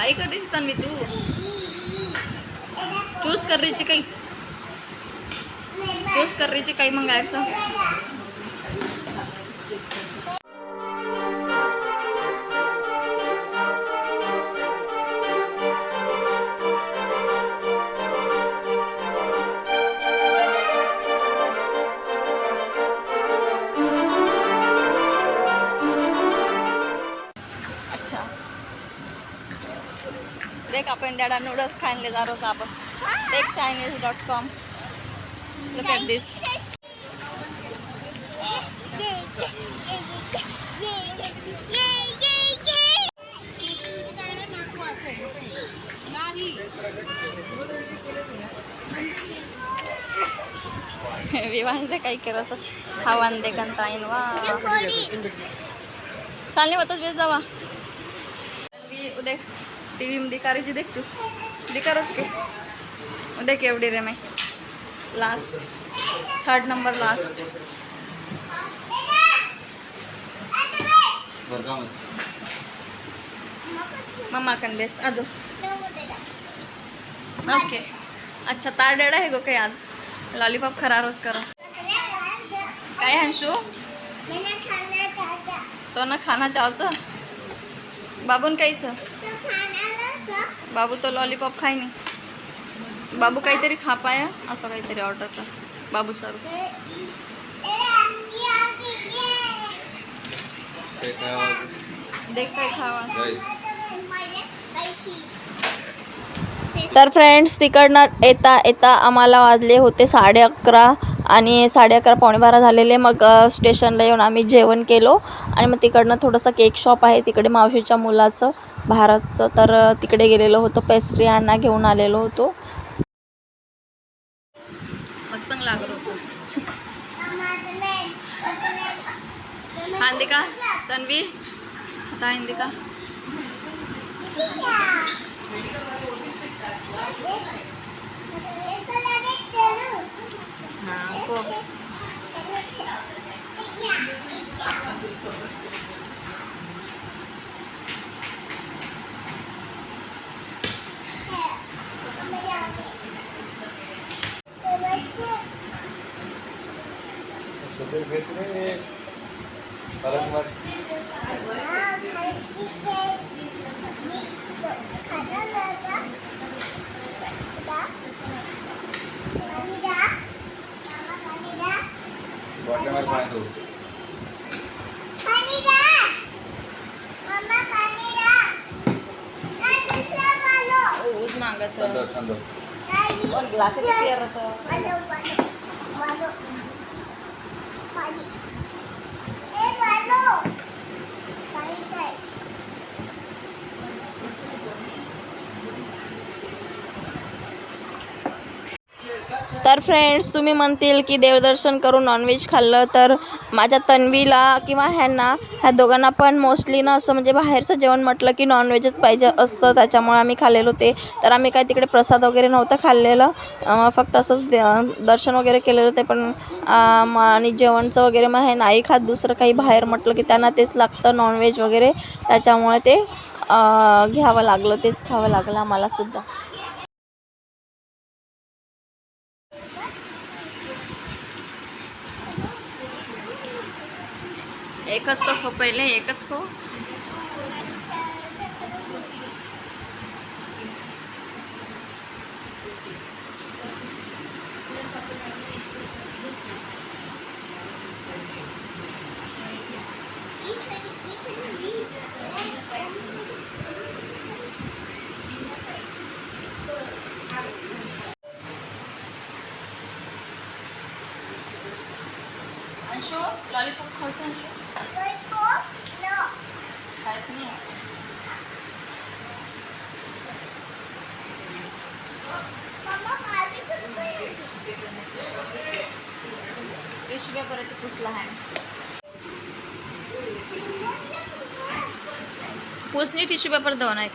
आई कर रही तन्वी तू. चूज कर रही काही. चूज कर रही थी काही मंगायचं अच्छा देख नूडल्स खायले जा रोज आपण. Take Chinese dot com look at this विवांदे काही करायचं हा दे कंताईन वा. चालणे होतच बेस जावा. उद्या टी व्ही मध्ये करायची देख तू दिकारच के उद्या केवढी रे मी लास्ट थर्ड नंबर लास्ट मम्मा कन बेस आजो. ओके अच्छा तार डेडा आहे गो काही आज. लॉलीपॉप खरा रोज करो. काय हंशू तो ना खाना चावचं? बाबून काहीचं? बाबू तो लॉलीपॉप खाय नाही बाबू काहीतरी खा पाया असं काहीतरी ऑर्डर कर. बाबू सर. देख काय खावा. तर फ्रेंड्स तिकडनं येता येता आम्हाला वाजले होते साडे अकरा. आणि साडे अकरा पावणे बारा झालेले. मग स्टेशनला येऊन आम्ही जेवण केलो. आणि मग तिकडनं थोडंसं केक शॉप आहे तिकडे मावशीच्या मुलाचं भारतचं. तर तिकडे गेलेलो होतो पेस्ट्री आणा घेऊन आलेलो होतो. मस्त लागलो होतो. का तन्वी आता हिंदी का こう。हां हो ऊज मागायचं पण ग्लासेस पिअरचं तर फ्रेंड्स तुम्ही म्हणतील की देवदर्शन करून नॉनव्हेज खाल्लं तर माझ्या तन्वीला किंवा ह्यांना ह्या दोघांना पण मोस्टली ना असं म्हणजे बाहेरचं जेवण म्हटलं की नॉनव्हेजच पाहिजे असतं. त्याच्यामुळे आम्ही खाल्लेलो ते. तर आम्ही काय तिकडे प्रसाद वगैरे नव्हतं खाल्लेलं. फक्त असंच दर्शन वगैरे केलेलं ते पण आणि जेवणचं वगैरे मग हे नाही खात. दुसरं काही बाहेर म्हटलं की त्यांना तेच लागतं नॉनव्हेज वगैरे. त्याच्यामुळे ते घ्यावं लागलं. तेच खावं लागलं आम्हाला सुद्धा. एकच तो खो पहिले एकच खो. अंशो लॉलीपॉप खायचं अंशो पिशव्या पुसला टिश्यू पेपर दोन एक.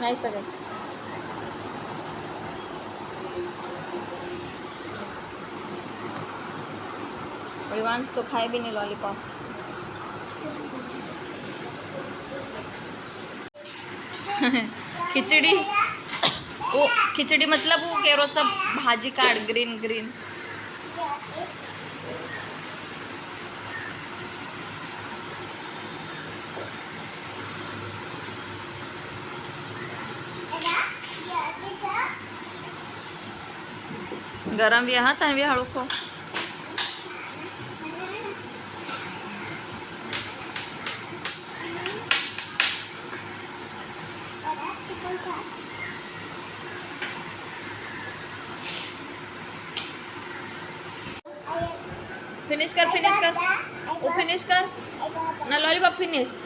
नाही सगळे. रिवांश तो खाए भी नहीं लॉलीपॉप खिचडी? ओ खिचडी मतलब वो केरोचा भाजी काढ ग्रीन ग्रीन गरम भी हा तन्वी हळू खो फिनिश कर फिनिश कर वो फिनिश कर ना लॉलीपॉप फिनिश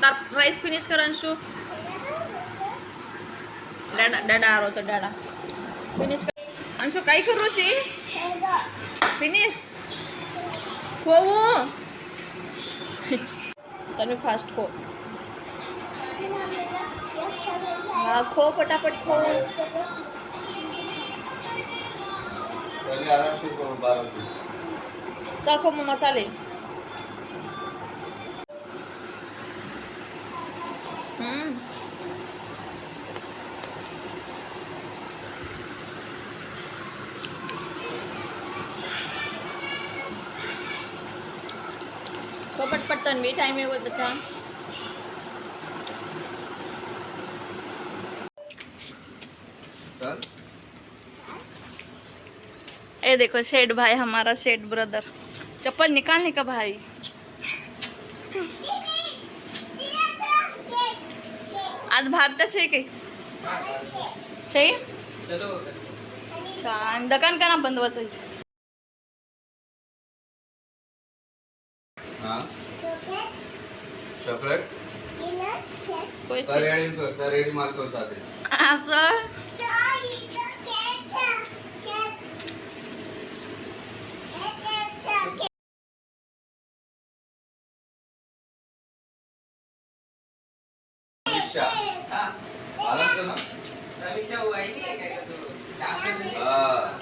તાર રાઈસ ફિનિશ કર અંશુ દાડા દાડા આરો તો દાડા ફિનિશ કર અંશુ કાઈ કરું છે ફિનિશ ખોવું તને ફાસ્ટ ખો हा खो पटापट खो. चल खो मम्मा चालेल. पटपट तन्वी टाइम आहे बघा नमस्कार ये देखो सेठ भाई हमारा सेठ ब्रदर चप्पल निकालने का भाई? आज भारताचे आहे काही चलो। छान दुकान का ना बंद आहे। हा। चॉकलेट? कोयचे तरेडी माल कोणता ते असं आलास ना समीक्षा वाहिनी आहे काय का तू? टाकून हा.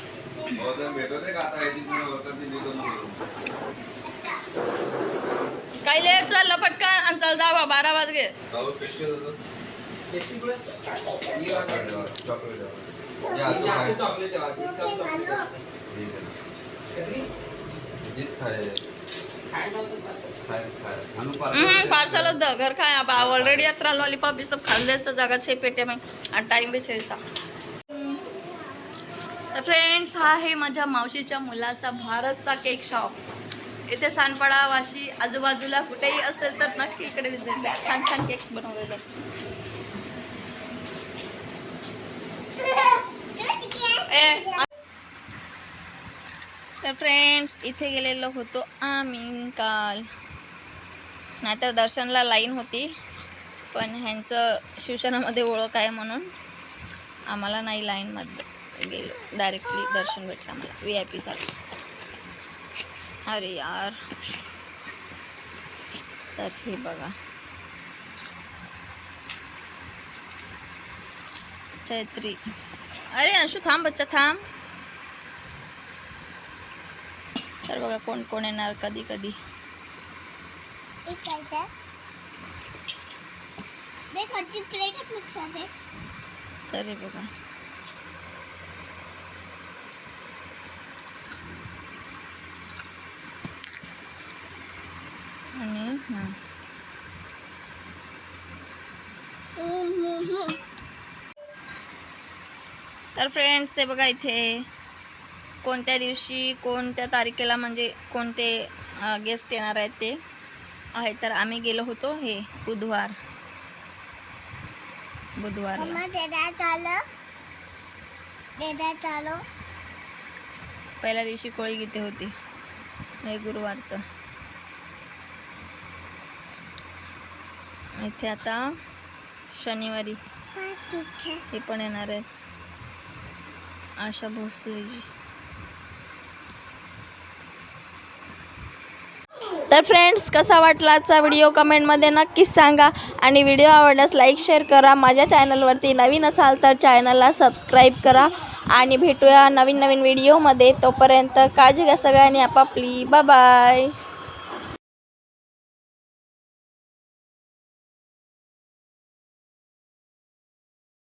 हो तर भेटत आहे का आता याची तुला होतं ती निघून करू काही लेट चाललं पटकन. आणि चल जा बारा वाजगे होतं ही वाटतं. चॉकलेट ही पार्सलच द. घर काय ऑलरेडी यात्रा लॉलीपॉप भी सब खान जायचं जागा छे पेटे में आणि टाइम बी छेचा तर फ्रेंड्स हा आहे माझ्या मावशीच्या मुलाचा भारतचा केक शॉप इथे सानपाडा वाशी आजूबाजूला कुठेही असेल तर नक्की इकडे विजिट द्या छान छान केक्स बनवलेले असतात तर फ्रेंड्स इथे गेलेलो होतो आम्ही काल. नाहीतर दर्शनला लाईन होती. पण ह्यांचं शिवसेनामध्ये ओळख आहे म्हणून आम्हाला नाही लाईनमध्ये गेलो. डायरेक्टली दर्शन भेटलं आम्हाला. व्ही आय पीसाठी अरे यार. तर हे बघा. चैत्री. अरे अंशू थांब बच्चा थांब. तर बघा कोण कोण येणार कधी कधी. देख प्लेट तर बघा. आणि हां. तर फ्रेंड्स ते बघा इथे कोणत्या दिवशी कोणत्या तारखेला म्हणजे कोणते गेस्ट येणार आहेत ते. आहे तर आम्ही गेलो होतो हे बुधवार. चालो. पहिल्या दिवशी कोळी गीते होती. हे गुरुवारचं. इथे आता शनिवारी हे पण येणार आहेत आशा भोसलेजी. तर फ्रेंड्स कसा वाटला आजचा व्हिडिओ कमेंटमध्ये नक्कीच सांगा. आणि व्हिडिओ आवडल्यास लाईक शेअर करा. माझ्या चॅनलवरती नवीन असाल तर चॅनलला सबस्क्राईब करा. आणि भेटूया नवीन नवीन व्हिडिओमध्ये तोपर्यंत काळजी घ्या सगळ्यांनी. आपापली. बाय